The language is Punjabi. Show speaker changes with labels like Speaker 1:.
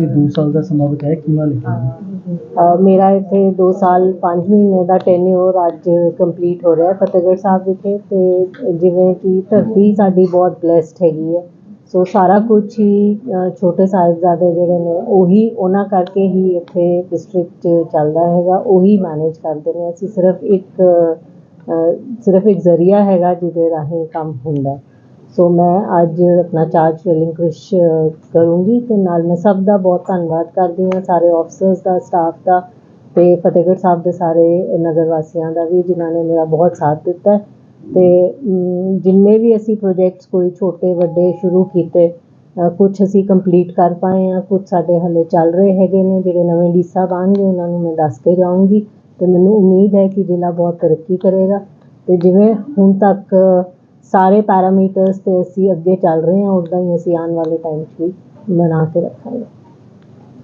Speaker 1: ਤੇ 2 ਸਾਲ ਦਾ ਸਮਾਂ ਬਤਾਇਆ ਕਿਵੇਂ ਲਿਖਿਆ
Speaker 2: ਅ, ਮੇਰਾ ਇੱਥੇ 2 ਸਾਲ 5 ਮਹੀਨੇ ਦਾ ਟੈਨਿਓਰ ਅੱਜ ਕੰਪਲੀਟ ਹੋ ਰਿਹਾ ਹੈ ਫਤਿਹਗੜ੍ਹ ਸਾਹਿਬ ਵਿਖੇ ਤੇ ਜਿਵੇਂ ਕਿ ਧਰਤੀ ਸਾਡੀ ਬਹੁਤ ਬlesed ਹੈਗੀ ਹੈ। ਸੋ ਸਾਰਾ ਕੁਝ ਹੀ ਅ, ਛੋਟੇ ਸਾਹਿਬਜ਼ਾਦੇ ਜਿਹੜੇ ਨੇ ਉਹੀ ਉਹਨਾਂ ਕਰਕੇ ਹੀ ਇੱਥੇ ਡਿਸਟ੍ਰਿਕਟ 'ਚ ਚੱਲਦਾ ਹੈਗਾ ਉਹੀ ਮੈਨੇਜ ਕਰਦੇ ਨੇ। ਅਸੀਂ ਸਿਰਫ ਇੱਕ ਅ, ਸਿਰਫ ਇੱਕ ਜ਼ਰੀਆ ਹੈਗਾ ਜਿਹਦੇ ਰਾਹੀਂ ਕੰਮ ਹੁੰਦਾ। ਹੈ। ਸੋ ਮੈਂ ਅੱਜ ਆਪਣਾ ਚਾਰਜ ਰਿਲਿੰਕੁਇਸ਼ ਕਰੂੰਗੀ ਤੇ ਨਾਲ ਮੈਂ ਸਭ ਦਾ ਬਹੁਤ ਧੰਨਵਾਦ ਕਰਦੀ ਹਾਂ, ਸਾਰੇ ਆਫਸਰਸ ਦਾ ਸਟਾਫ ਦਾ ਤੇ ਫਤਿਹਗੜ੍ਹ ਸਾਹਿਬ ਦੇ ਸਾਰੇ ਨਗਰ ਵਾਸੀਆਂ ਦਾ ਵੀ, ਜਿਨ੍ਹਾਂ ਨੇ ਮੇਰਾ ਬਹੁਤ ਸਾਥ ਦਿੱਤਾ ਹੈ। ਤੇ ਜਿੰਨੇ ਵੀ ਅਸੀਂ ਪ੍ਰੋਜੈਕਟਸ ਕੋਈ ਛੋਟੇ, ਵੱਡੇ ਸ਼ੁਰੂ ਕੀਤੇ ਕੁਝ ਅਸੀਂ ਕੰਪਲੀਟ ਕਰ ਪਾਏ ਆ ਕੁਝ ਸਾਡੇ ਹਲੇ ਚੱਲ ਰਹੇ ਹੈਗੇ ਨੇ, ਜਿਹੜੇ ਨਵੇਂ ਡੀ ਸਾਹਿਬ ਆਉਣਗੇ, ਉਹਨਾਂ ਨੂੰ ਮੈਂ ਦੱਸ ਕੇ ਜਾਊਂਗੀ। ਤੇ ਮੈਨੂੰ ਉਮੀਦ ਹੈ ਕਿ ਜ਼ਿਲ੍ਹਾ ਬਹੁਤ ਤਰੱਕੀ ਕਰੇਗਾ। ਤੇ ਜਿਵੇਂ ਹੁਣ ਤੱਕ ਸਾਰੇ ਪੈਰਾਮੀਟਰਸ ਤੇ ਅਸੀਂ ਅੱਗੇ ਚੱਲ ਰਹੇ ਹਾਂ ਉੱਦਾਂ ਹੀ ਅਸੀਂ ਆਉਣ ਵਾਲੇ ਟਾਈਮ 'ਚ ਵੀ ਬਣਾ ਕੇ ਰੱਖਾਂਗੇ।